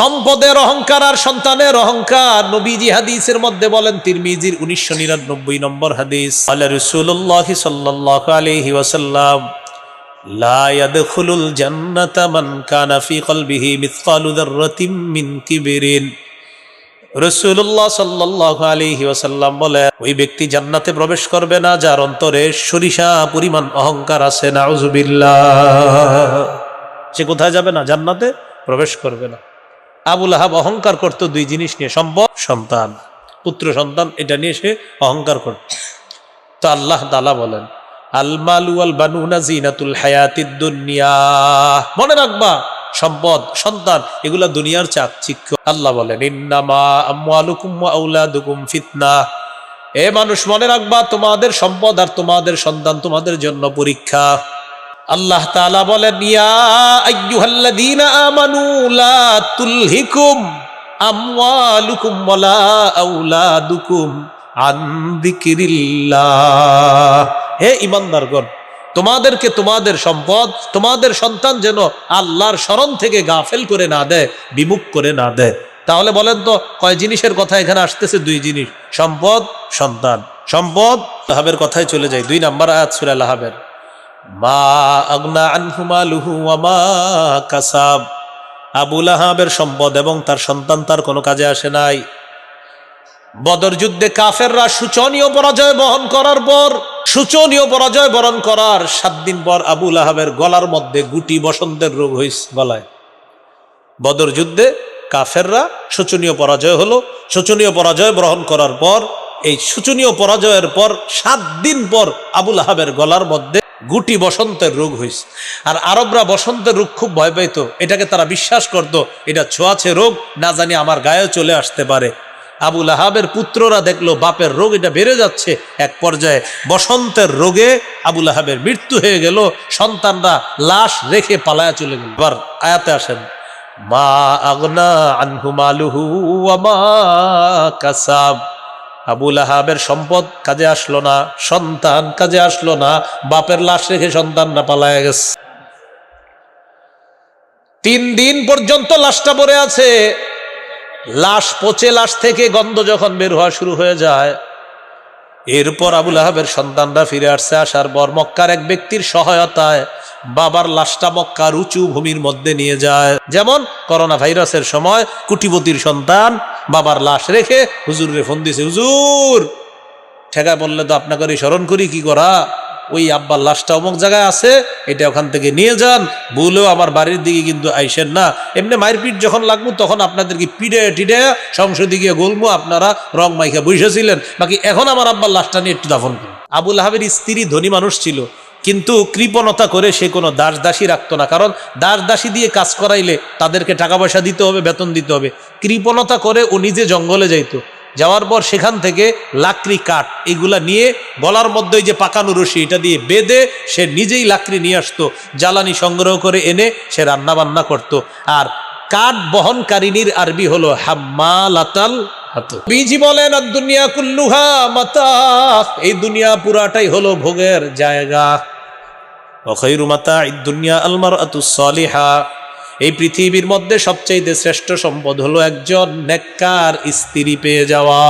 সম্পদের অহংকার আর সন্তানের অহংকার। নবীজি হাদিসের মধ্যে বলেন, তিরমিজির উনিশশো নিরানব্বই নম্বর হাদিস। আল্লাহ রসুল্লাহ সাল্লাহ আলহি ওয়াসাল্লাম বলে ওই ব্যক্তি জান্নাতে প্রবেশ করবে না, যার অন্তরে সরিষা পরিমাণ অহংকার আছে না সে কোথায় যাবে না? জান্নাতে প্রবেশ করবে না। আবুল আহাব অহংকার করতো দুই জিনিস নিয়ে সম্ভব সন্তান, পুত্র, সন্তান, এটা নিয়ে সে অহংকার করত। তো আল্লাহ তালা বলেন মনে রাখবা, সম্পদ, সন্তান, এগুলা দুনিয়ার আল্লাহ বলেন এ মানুষ, মনে রাখবা, তোমাদের সম্পদ আর তোমাদের সন্তান তোমাদের জন্য পরীক্ষা। আল্লাহ তাআলা বলেন, ইয়া আমানু লা তুলহিকুম আমওয়ালুকুম ওয়ালা আউলাদুকুম আন যিকিরিল্লাহ। হে ইমানদারগণ তোমাদেরকে তোমাদের সম্পদ, তোমাদের সন্তান যেন আল্লাহর স্মরণ থেকে গাফেল করে না দেয়, বিমুখ করে না দেয়। তাহলে বলেন তো, কয় জিনিসের কথা এখানে আসতেছে? দুই জিনিস, সম্পদ, সন্তান। সম্পদ লাহাবের কথায় চলে যায় দুই নাম্বার আয়াত সুরা লাহাবের। মা আগনা আনহুমা লুহু মা কাসাব। আবুল সম্পদ এবং তার সন্তান তার কোনো কাজে আসে নাই। বদর যুদ্ধে কাফেররা শোচনীয় পরাজয় বহন করার পর শোচনীয় পরাজয় বরণ করার সাত দিন পর আবুল আহাবের গলার মধ্যে গুটি বসন্তের রোগ হয়েছে গলায়। বদর যুদ্ধে কাফেররা শোচনীয় পরাজয় হলো। শোচনীয় পরাজয় গ্রহণ করার পর, এই শোচনীয় পরাজয়ের পর সাত দিন পর আবুল আহাবের গলার মধ্যে গুটি বসন্তের রোগ হয়েছে আর আরবরা বসন্তের রোগ খুব ভয় পাইত। এটাকে তারা বিশ্বাস করত, এটা ছোঁয়াছে রোগ, না জানি আমার গায়েও চলে আসতে পারে। আবুল আহাবের পুত্ররা দেখল, বাপের রোগ এটা বেড়ে যাচ্ছে। এক পর্যায়ে বসন্তের রোগে আবুল আহাবের মৃত্যু হয়ে গেল, সন্তানরা লাশ রেখে পালায়া চলে গেল। এবার আয়াতে আসেন, মা আগনা আনহু মালুহু কাসাব। আবুল আহাবের সম্পদ কাজে আসলো না, সন্তান কাজে আসলো না, বাপের লাশ রেখে সন্তান না পালায়া গেছে। তিন দিন পর্যন্ত লাশটা পড়ে আছে। লাশ পচে লাশ থেকে গন্ধ যখন বের হওয়া শুরু হয়ে যায়, এরপর আবুল আহাবের সন্তানরা ফিরে আসছে আসার পর মক্কার এক ব্যক্তির সহায়তায় বাবার লাশটা মক্কার উঁচু ভূমির মধ্যে নিয়ে যায়। যেমন করোনা ভাইরাসের সময় কুটিপতির সন্তান বাবার লাশ রেখে হুজুরে ফোন দিছে, হুজুর ঠেকা বললে তো আপনাকে স্মরণ করি, কি করা? ওই আব্বার লাশটা অমুক জায়গায় আছে, এটা ওখান থেকে নিয়ে যান। ভুলেও আমার বাড়ির দিকে কিন্তু আইসেন না। এমনি মায়ের পিঠ যখন লাগবো, তখন আপনাদেরকে পিড়ে টিডে সংসদে গিয়ে গোলমো, আপনারা রং মাইখা বসেছিলেন। বাকি এখন আমার আব্বার লাশটা নিয়ে একটু দাফন করুন। আবুল আহাবের স্ত্রী ধনী মানুষ ছিল। কিন্তু কৃপণতা করে সে কোনো দাস দাসী রাখতো না। কারণ দাস দাসী দিয়ে কাজ করাইলে তাদেরকে টাকা পয়সা দিতে হবে, বেতন দিতে হবে। কৃপণতা করে ও নিজে জঙ্গলে যাইতো। যাওয়ার পর সেখান থেকে লাকড়ি কাঠ এগুলা নিয়ে গলার মধ্যে যে পাকানো রশি, এটা দিয়ে বেঁধে সে নিজেই লাকড়ি নিয়ে আসতো। জ্বালানি সংগ্রহ করে এনে সে রান্না বান্না করত। আর কাঠ বহনকারিনীর আরবি হলো হাম্মা লাতাল বিজি বলেন দুনিয়া কুল্লুহা মাতা এই দুনিয়া পুরাটাই হলো ভোগের জায়গা। অখৈরু মাতা দুনিয়া আলমার আতুসলিহা এই পৃথিবীর মধ্যে সবচেয়ে শ্রেষ্ঠ সম্পদ হলো একজন নেককার স্ত্রী পেয়ে যাওয়া।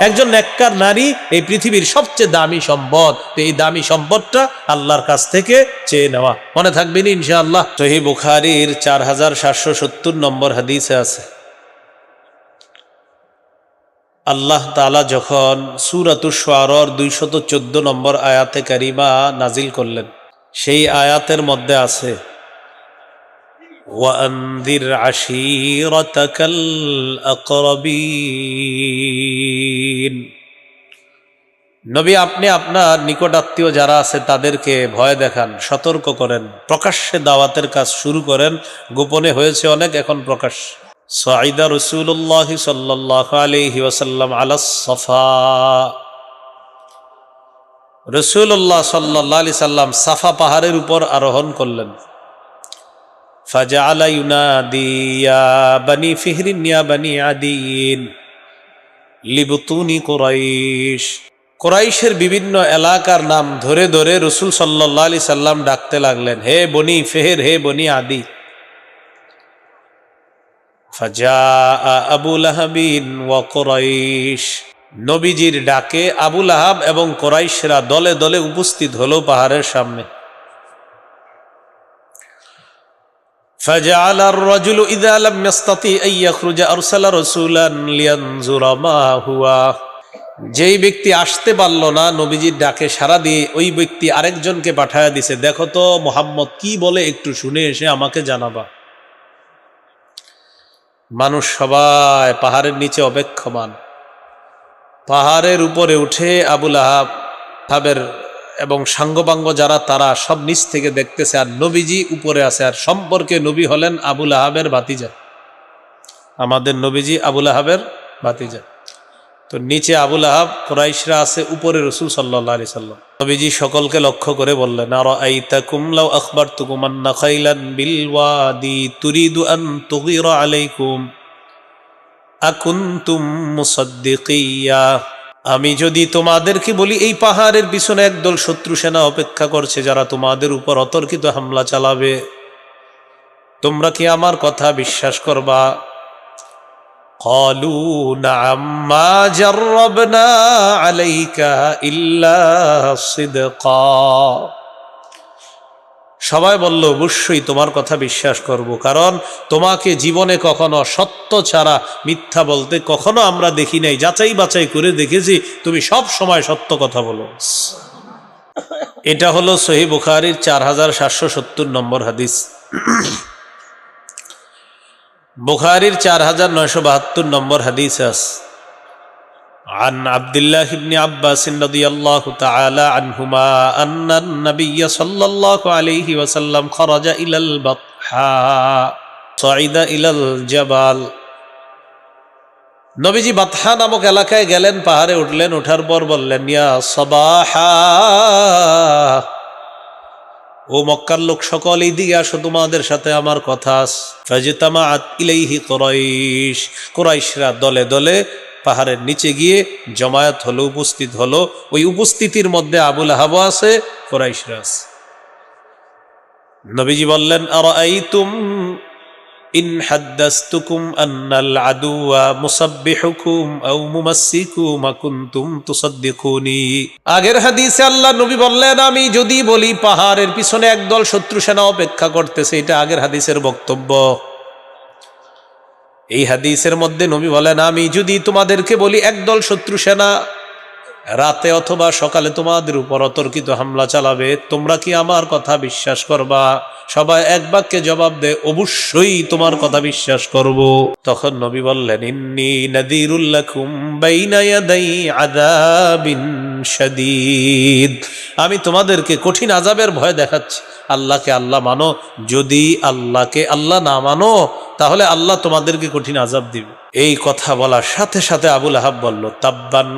একজন নেককার নারী এই পৃথিবীর সবচেয়ে দামি সম্পদ, এই দামি সম্পদটা আল্লাহর কাছ থেকে চেয়ে নেওয়া। মনে থাকবেন ইনশাআল্লাহ? সহি বুখারির চার হাজার সাতশো সত্তর নম্বর হাদিসে আছে। আল্লাহ তালা যখন সুরাতুর সোয়ারর দুইশত চোদ্দ নম্বর আয়াতে কারিমা নাজিল করলেন সেই আয়াতের মধ্যে আছে وأنذر عشيرتك الأقربين নবী আপনি আপনার নিকট আত্মীয় যারা আছে তাদেরকে ভয় দেখান সতর্ক করেন প্রকাশ্যে দাওয়াতের কাজ শুরু করেন গোপনে হয়েছে অনেক এখন প্রকাশ সাইদা রসুল্লাহ সাল্লাহ আলহি ওসাল্লাম আলা সফা রসুল্লাহ সাল্লাহ সাল্লাম সাফা পাহাড়ের উপর আরোহণ করলেন। ফাজা বানি আদিন কোরাইশ। কোরাইশের বিভিন্ন এলাকার নাম ধরে ধরে রসুল সাল্লাহ আলি সাল্লাম ডাকতে লাগলেন, হে বনি ফেহের, হে বনি আদি। ফাজা আবুল আহবিন ওয়া কোরাইশ। নবীজির ডাকে আবুল আহাব এবং কোরাইশরা দলে দলে উপস্থিত হলো পাহাড়ের সামনে فجعل الرجل إذا لم يستطيع أن يخرج أرسل رسولا لينظر ما هو যেই ব্যক্তি আসতে পারল না নবীজির ডাকে সারা দিয়ে ওই ব্যক্তি আরেকজনকে পাঠায় দিছে দেখো তো মোহাম্মদ কি বলে একটু শুনে এসে আমাকে জানাবা মানুষ সবাই পাহাড়ের নিচে অপেক্ষমান পাহাড়ের উপরে উঠে আবুল আহাব আহাবের এবং সাঙ্গবাঙ্গ যারা, তারা সব নিচ থেকে দেখতেছে আর নবীজি উপরে আছে। আর সম্পর্কে নবী হলেন আবুল আহাবের বাতিজা আমাদের নবীজি আবুল আহাবের বাতিজা তো নিচে আবুল আহাব, কোরাইশরা আছে, উপরে রসুল সাল্লাহ আলি সাল্লাম। নবীজি সকলকে লক্ষ্য করে বললেন আর আইতা কুমলাও আখবর তুকুমান্না খাইলান বিল তুরিদু আন আলাইকুম। আকুন্তুম মুসাদ্দিকিয়া আমি যদি তোমাদেরকে বলি এই পাহাড়ের পিছনে একদল শত্রু সেনা অপেক্ষা করছে যারা তোমাদের উপর অতর্কিত হামলা চালাবে তোমরা কি আমার কথা বিশ্বাস করবা قالوا نعم ما جربنا عليك إلا صدقا সবাই বলল, অবশ্যই তোমার কথা বিশ্বাস করব, কারণ তোমাকে জীবনে কখনো সত্য ছাড়া মিথ্যা বলতে কখনো আমরা দেখি নাই। যাচাই বাছাই করে দেখেছি, তুমি সব সময় সত্য কথা বলো। এটা হলো সহি বুখারির চার হাজার সাতশো সত্তর নম্বর হাদিস। বুখারির চার হাজার নয়শো বাহাত্তর নম্বর হাদিস আস عن عبد الله بن عباس رضي الله تعالى عنهما أن النبي صلى الله عليه وسلم خرج إلى البطحاء صعد إلى الجبل নবীজি বাতহা নামক এলাকায় গেলেন পাহাড়ে উঠলেন ওঠার পর বললেন ইয়া সবাহা ও মক্কার লোক সকল এই দিকে আসো তোমাদের সাথে আমার কথা ফাজিতামাআত ইলাইহি কোরাইশ কোরাইশরা দলে দলে পাহাড়ের নিচে গিয়ে জমায়েত হলো, উপস্থিত হলো। ওই উপস্থিতির মধ্যে আবুল আহাব আছে, কোরাইশরা নবীজি বললেন আর ইন হাদ্দাস্তুকুম আন্নাল আদুয়া মুসাব্বিহুকুম আও মুমাসসিকুম আকুনতুম তুসাদ্দিকুনি। আগের হাদিসে আল্লাহ নবী বললেন, আমি যদি বলি পাহাড়ের পিছনে একদল শত্রু সেনা অপেক্ষা করতেছে, এটা আগের হাদিসের বক্তব্য। এই হাদিসের মধ্যে নবী বলেন, আমি যদি তোমাদেরকে বলি, একদল শত্রু সেনা, রাতে অথবা সকালে তোমাদের উপর অতর্কিত হামলা চালাবে, তোমরা কি আমার কথা বিশ্বাস করবা? সবাই এক বাক্যে জবাব দে অবশ্যই তোমার কথা বিশ্বাস করব। তখন নবী বললেন, ইন্নি নাদিরুল্লাকুম আমি তোমাদেরকে কঠিন আজাবের ভয় দেখাচ্ছি। আল্লাহকে আল্লাহ মানো, যদি আল্লাহকে আল্লাহ না মানো তাহলে আল্লাহ তোমাদেরকে কঠিন আজাব দিবে। এই কথা বলার সাথে সাথে আবুল আহাব বলল, তাব্বান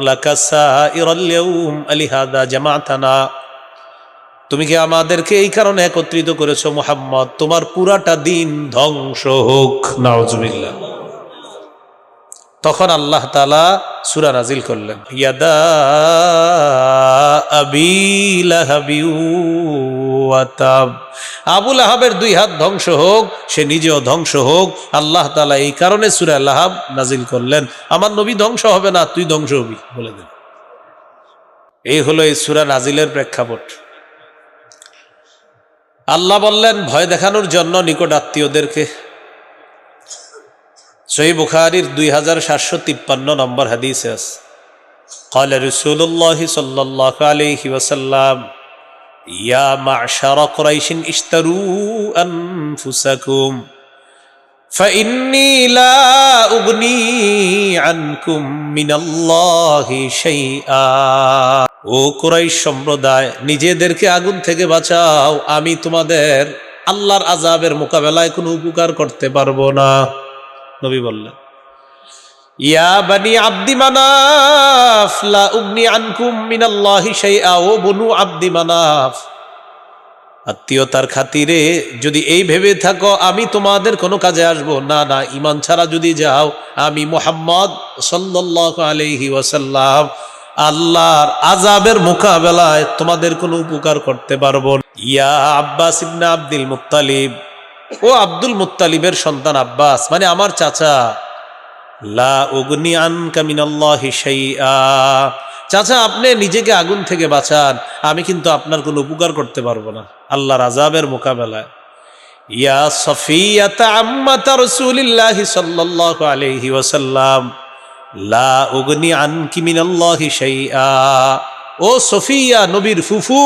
তুমি কি আমাদেরকে এই কারণে একত্রিত করেছ, মোহাম্মদ? তোমার পুরাটা দিন ধ্বংস হোক, নাউজুবিল্লাহ। তখন আল্লাহ তালা সুরা নাজিল করলেন, ইয়াদা আবুল আহাবের দুই হাত ধ্বংস হোক, সে নিজেও ধ্বংস হোক, আল্লাহ তালা এই কারণে সুরা লাহাব নাজিল করলেন। আমার নবী ধ্বংস হবে না, তুই ধ্বংস হবি, বলে দেন এই হলো এই সুরা নাজিলের প্রেক্ষাপট। আল্লাহ বললেন, ভয় দেখানোর জন্য নিকট আত্মীয়দেরকে সহি বুখারির দুই হাজার সাতশো তিপ্পান্ন নম্বর হাদিস আছে قال رسول الله صلى الله عليه وسلم يا معشر قريش اشتروا أنفسكم فإني لا أغني عنكم من الله شيئا ও কুরাইশ সম্প্রদায় নিজেদেরকে আগুন থেকে বাঁচাও আমি তোমাদের আল্লাহর আজাবের মোকাবেলায় কোনো উপকার করতে পারবো না নবী বললেন, ইয়া বানি আব্দি মানাফ, লা উগনি আনকুম মিনাল্লাহি শাইআ, ও বনু আব্দি মানাফ। আত্মীয়তার খাতিরে, যদি এই ভেবে থাকো, আমি তোমাদের কোনো কাজে আসব। না না ইমান ছাড়া যদি যাও, আমি মোহাম্মদ সাল্লাল্লাহু আলাইহি ওয়াসাল্লাম, আল্লাহর আজাবের মোকাবেলায় তোমাদের কোনো উপকার করতে পারব ইয়া আব্বাস ইবনে আব্দুল মুত্তালিব ও আব্দুল মুত্তালিবের সন্তান আব্বাস মানে আমার চাচা। চাচা, আপনি নিজেকে আগুন থেকে বাঁচান, আমি কিন্তু আপনার কোনো উপকার করতে পারব না, আল্লাহর আজাবের মোকাবেলায়। ইয়া সফিয়াতা আলাইহি লা ও সফিয়া, নবীর ফুফু,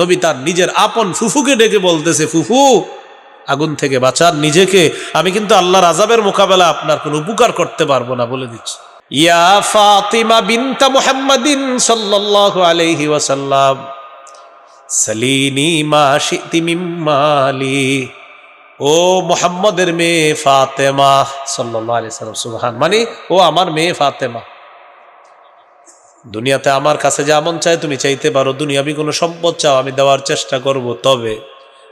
নবী তার নিজের আপন ফুফুকে ডেকে বলতেছে, ফুফু আগুন থেকে বাঁচান। নিজেকে আমি কিন্তু আল্লাহর আজাবের মোকাবেলা আপনার কোনো উপকার করতে পারব না বলে দিচ্ছি। ইয়া ফাতিমা বিনতা মুহাম্মাদিন সাল্লাল্লাহু আলাইহি ওয়াসাল্লাম, সালিনি মা শিতি মিম্মালি ও মোহাম্মদের মেয়ে ফাতেমা সাল্লাল্লাহু আলাইহি সাল্লাম সুবহান। মানে ও আমার মেয়ে ফাতেমা। দুনিয়াতে আমার কাছে যা মন চায় তুমি চাইতে পারো। দুনিয়াবি কোনো সম্পদ চাও, আমি দেওয়ার চেষ্টা করব। তবে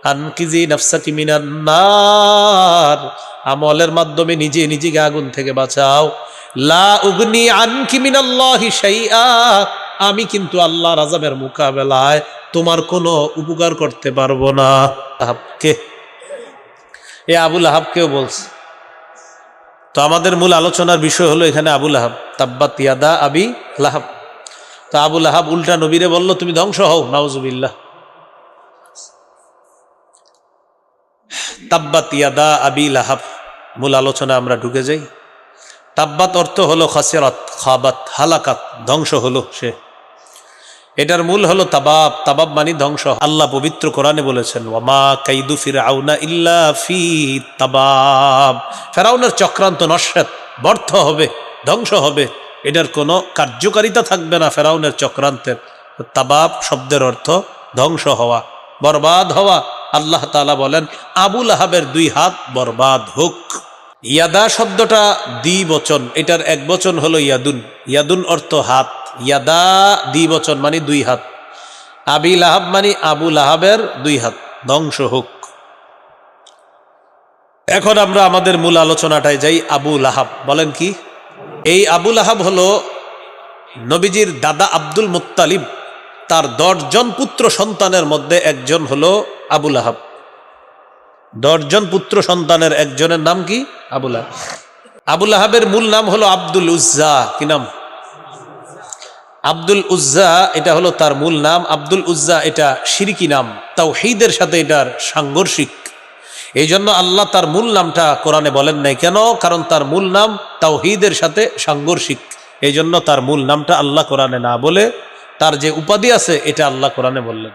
আনকিজি নাফসাকি মিনান নার। আমলের মাধ্যমে নিজে নিজেকে আগুন থেকে বাঁচাও। লা উগনি আনকি মিনাল্লাহি শাইআ। আমি কিন্তু আল্লাহ রাজাবের মোকাবেলায় তোমার কোনো উপকার করতে পারব না। আহাবকে। এ আবুল আহাবকেও বলছে? তো আমাদের মূল আলোচনার বিষয় হলো এখানে আবুল আহাব। তাব্বাত ইয়াদা আবি লাহাব। তো আবুল আহাব উল্টা নবীরে বলল, তুমি ধ্বংস হও, নাউজুবিল্লাহ। তাব্বাত ইয়াদা আবি লাহাব। মূল আলোচনা আমরা ঢুকে যাই। তাব্বাত অর্থ হলো খাসিরাত খাবাত, হালাকাত, ধ্বংস হলো সে। এটার মূল হলো তাবাব। তাবাব মানে ধ্বংস। আল্লাহ পবিত্র কোরআনে বলেছেন, ওয়ামা কাইদু ফিরাউনা ইল্লা ফি তাবাব। ফেরাউনের চক্রান্ত নস্যাত ব্যর্থ হবে, ধ্বংস হবে। এটার কোনো কার্যকারিতা থাকবে না ফেরাউনের চক্রান্তের। তাবাব শব্দের অর্থ ধ্বংস হওয়া, বরবাদ হওয়া। আল্লাহ তাআলা বলেন আবুল আহাবের দুই হাত বরবাদ হোক। ইয়াদা শব্দটা দ্বি বচন, এটার এক বচন হলো ইয়াদুন। ইয়াদুন অর্থ হাত। ইয়াদা দ্বি বচন মানে দুই হাত। আবি লাহাব মানে আবু লাহাবের দুই হাত। ধ্বংস হোক। এখন আমরা আমাদের মূল আলোচনাটায় যাই আবু লাহাব। বলেন কি? এই আবু লাহাব হলো নবীজির দাদা আব্দুল মুত্তালিব। তার দশজন পুত্র সন্তানের মধ্যে একজন হলো আবুল আহাব। দশজন পুত্র সন্তানের একজনের নাম কি? আবুল আহাব। আবুল আহাবের মূল নাম হলো আব্দুল উজ্জা। কি নাম? আব্দুল উজ্জা, এটা হলো তার মূল নাম। আব্দুল উজ্জা, এটা সিরিকি নাম। তাওহীদের সাথে এটার সাংঘর্ষিক। এই জন্য আল্লাহ তার মূল নামটা কোরআনে বলেন নাই কেন? কারণ তার মূল নাম তাও হিদের সাথে সাংঘর্ষিক। এই জন্য তার মূল নামটা আল্লাহ কোরআনে না বলে তার যে উপাধি আছে, এটা আল্লাহ কোরআনে বললেন।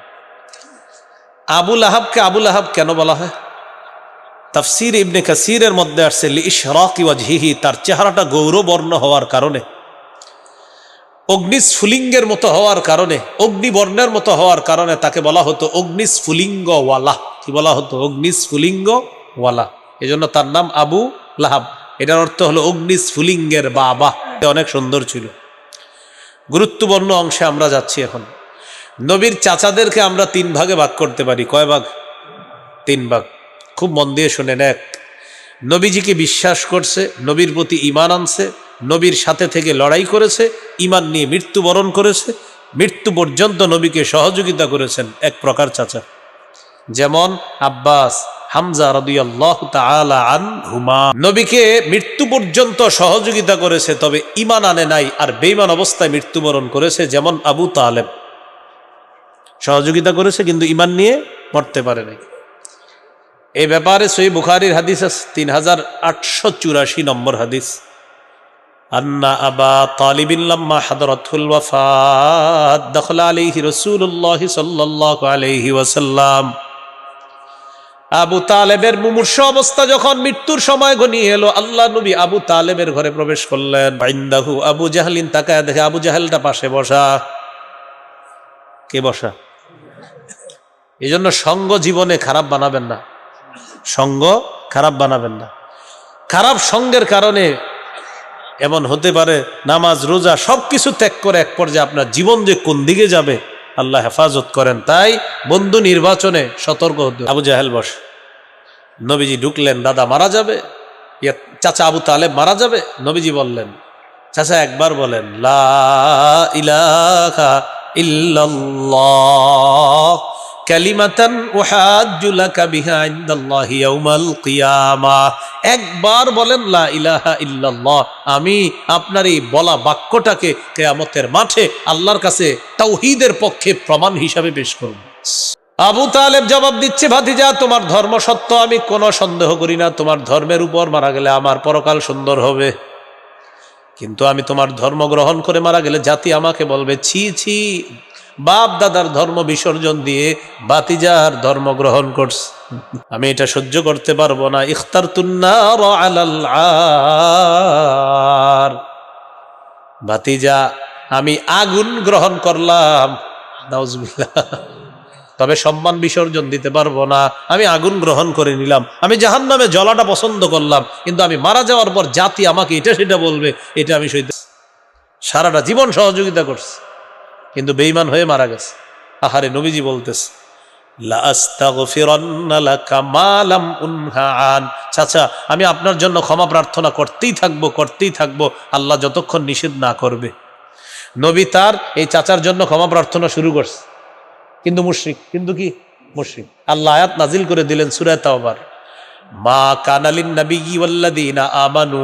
আবুল আহাবকে আবুল আহাব কেন বলা হয়? তাফসির ইবনে কাসিরের মধ্যে আসছে ইশরাক ওয়াজহিহি, তার চেহারাটা গৌরবর্ণ হওয়ার কারণে, অগ্নিস্ফুলিঙ্গের মতো হওয়ার কারণে, অগ্নিবর্ণের মতো হওয়ার কারণে তাকে বলা হতো অগ্নিস্ফুলিঙ্গ ওয়ালা কি বলা হতো? অগ্নিস্ফুলিঙ্গ ওয়ালা এই জন্য তার নাম আবু লাহাব। এটার অর্থ হলো অগ্নিস্ফুলিঙ্গের বাবা। অনেক সুন্দর ছিল। গুরুত্বপূর্ণ অংশে আমরা যাচ্ছি এখন। নবীর চাচাদেরকে আমরা তিন ভাগে ভাগ করতে পারি। কয় ভাগ? তিন ভাগ। খুব মন দিয়ে শোনেন এক, নবীজিকে বিশ্বাস করছে, নবীর প্রতি ইমান আনছে, নবীর সাথে থেকে লড়াই করেছে ইমান নিয়ে মৃত্যুবরণ করেছে, মৃত্যু পর্যন্ত নবীকে সহযোগিতা করেছেন এক প্রকার চাচা। যেমন আব্বাস, হামজা রদিয়াল্লাহ তাআলা আনহুমা। নবীকে মৃত্যু পর্যন্ত সহযোগিতা করেছে, তবে ইমান আনে নাই আর বেইমান অবস্থায় মৃত্যুবরণ করেছে, যেমন আবু তালেব। সহযোগিতা করেছে, কিন্তু ইমান নিয়ে মরতে পারে নাই এই ব্যাপারে সই বুখারির হাদিস তিন হাজার আটশো চুরাশি নম্বর হাদিস। আন্না আবা তালিবিন লাম্মা হাদরাতুল ওয়াফাত দখল আলাইহি রাসূলুল্লাহ সাল্লাল্লাহু আলাইহি ওয়াসাল্লাম। আবু তালেবের মুমূর্ষ অবস্থা যখন মৃত্যুর সময় ঘনিয়ে এলো, আল্লাহ নবী আবু তালেবের ঘরে প্রবেশ করলেন। বাইন্দাহু আবু জাহলিন তাকায় দেখে, আবু জাহেলটা পাশে বসা। কে বসা? এই জন্য সঙ্গ জীবনে খারাপ বানাবেন না। সঙ্গ খারাপ বানাবেন না। খারাপ সঙ্গের কারণে এমন হতে পারে, নামাজ, রোজা সব কিছু ত্যাগ করে এক পর্যায়ে আপনার জীবন যে কোন দিকে যাবে, আল্লাহ হেফাজত করেন। তাই বন্ধু নির্বাচনে সতর্ক হতে আবু জাহেল বস, নবীজি ঢুকলেন, দাদা মারা যাবে চাচা আবু তালেব মারা যাবে, নবীজি বললেন, চাচা একবার বলেন, লা ইলাহা ইল্লাল্লাহ। একবার বলেন আমি আপনার এই বলা বাক্যটাকে কিয়ামতের মাঠে আল্লাহর কাছে তাওহীদের পক্ষে প্রমাণ হিসাবে পেশ করব। আবু তালেব জবাব দিচ্ছে, ভাতিজা, তোমার ধর্ম সত্য, আমি কোনো সন্দেহ করি না। তোমার ধর্মের উপর মারা গেলে আমার পরকাল সুন্দর হবে। কিন্তু আমি তোমার ধর্ম গ্রহণ করে মারা গেলে জাতি আমাকে বলবে, ছি ছি বাপ দাদার ধর্ম বিসর্জন দিয়ে বাতিজার ধর্ম গ্রহণ করছে। আমি এটা সহ্য করতে পারব না। ইখতার তুন্নার আলাল বাতিজা, আমি আগুন গ্রহণ করলাম। তবে সম্মান বিসর্জন দিতে পারব না। আমি আগুন গ্রহণ করে নিলাম। আমি জাহান নামে জলাটা পছন্দ করলাম। কিন্তু আমি মারা যাওয়ার পর জাতি আমাকে এটা সেটা বলবে। এটা আমি সইতে সারাটা জীবন সহযোগিতা করছে। কিন্তু বেইমান হয়ে মারা গেছে। আহারে নবীজি বলতেছে। চাচা, আমি আপনার জন্য ক্ষমা প্রার্থনা করতেই থাকব করতেই থাকব। আল্লাহ যতক্ষণ নিষেধ না করবে। নবী তার এই চাচার জন্য ক্ষমা প্রার্থনা শুরু করছে। কিন্তু মুশরিক, কিন্তু কি? মুশ্রিক। আল্লাহ আয়াত নাজিল করে দিলেন সূরা তাওবার। মা কানালিন ওয়াল্লাযীনা আমানু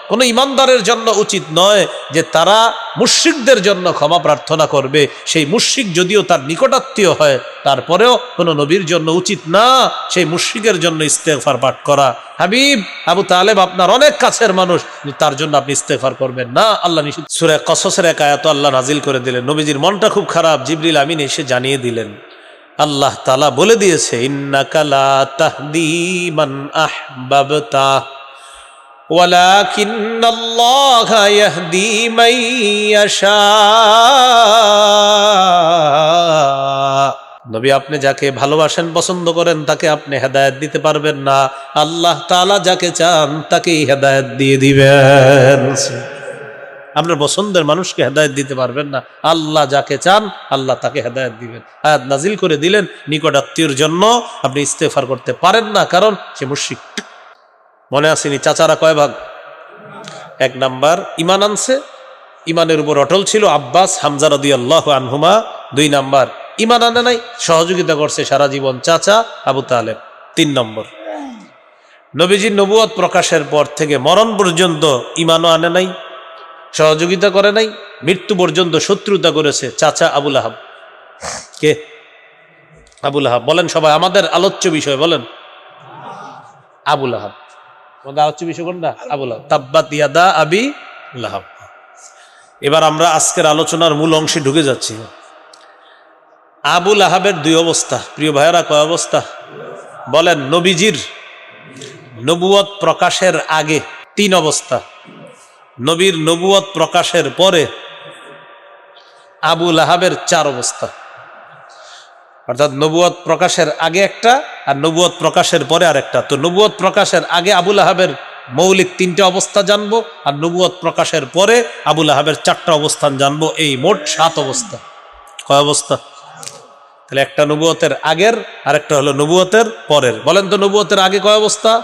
কোন ইমানদারের জন্য উচিত নয় যে তারা মুশ্রিকদের জন্য ক্ষমা প্রার্থনা করবে। সেই মুশ্রিক যদিও তার নিকটাত্মীয় হয়, তারপরেও কোনো নবীর জন্য উচিত না সেই মুশ্রিকের জন্য ইস্তেফার পাঠ করা। হাবিব, আবু তালেব আপনার অনেক কাছের মানুষ, তার জন্য আপনি ইস্তেফার করবেন না। আল্লাহ নিষিদ্ধ সুরে কসসের এক আয়াত আল্লাহ নাজিল করে দিলেন। নবীজির মনটা খুব খারাপ, জিবরিল আমিন এসে জানিয়ে দিলেন, আল্লাহ তালা বলে দিয়েছে ইন্নাকালা তাহদি মান আহবাবতা। ولكن الله يهدي من يشاء নবী আপনি যাকে ভালোবাসেন পছন্দ করেন তাকে আপনি হেদায়েত দিতে পারবেন না আল্লাহ তাআলা যাকে চান তাকেই হেদায়েত দিয়ে দিবেন আপনার পছন্দের মানুষকে হেদায়েত দিতে পারবেন না আল্লাহ যাকে চান আল্লাহ তাকে হেদায়েত দিবেন আয়াত নাজিল করে দিলেন নিকট আত্মীয়র জন্য আপনি ইস্তেফার করতে পারেন না কারণ সে মুশরিক মনে আসেনি, চাচারা কয় ভাগ? এক নাম্বার, ইমান আনছে, ইমানের উপর অটল ছিল আব্বাস হামজা রদি আল্লাহ আনহুমা। দুই নাম্বার, ইমান আনে নাই, সহযোগিতা করছে সারা জীবন চাচা আবু তালেব। তিন নম্বর, নবীজির নবুয়ত প্রকাশের পর থেকে মরণ পর্যন্ত ইমানও আনে নাই, সহযোগিতা করে নাই, মৃত্যু পর্যন্ত শত্রুতা করেছে চাচা আবুল আহাব কে? আবুল আহাব বলেন সবাই, আমাদের আলোচ্য বিষয় বলেন। আবুল আহাব ইয়াদা এবার আমরা আজকের আলোচনার মূল অংশে ঢুকে যাচ্ছি। আবুল আহাবের দুই অবস্থা। প্রিয় ভাইয়েরা, কয় অবস্থা? বলেন, নবীজির নবুয়ত প্রকাশের আগে তিন অবস্থা। নবীর নবুয়ত প্রকাশের পরে আবুল আহাবের চার অবস্থা। অর্থাৎ নবুয়ত প্রকাশের আগে একটা আর নবুয়ত প্রকাশের পরে আর একটা তো নবুয়ত প্রকাশের আগে আবুল আহাবের মৌলিক তিনটে অবস্থা জানব আর নবুয়ত প্রকাশের পরে আবুল আহাবের চারটা অবস্থান জানব। এই মোট সাত অবস্থা। কয় অবস্থা? তাহলে একটা নবুয়তের আগের আর একটা হলো নবুয়তের পরের। বলেন তো নবুয়তের আগে কয় অবস্থা?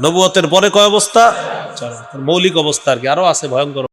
নবুয়তের পরে কয় অবস্থা। মৌলিক অবস্থা আর কি। আরও আছে, ভয়ঙ্কর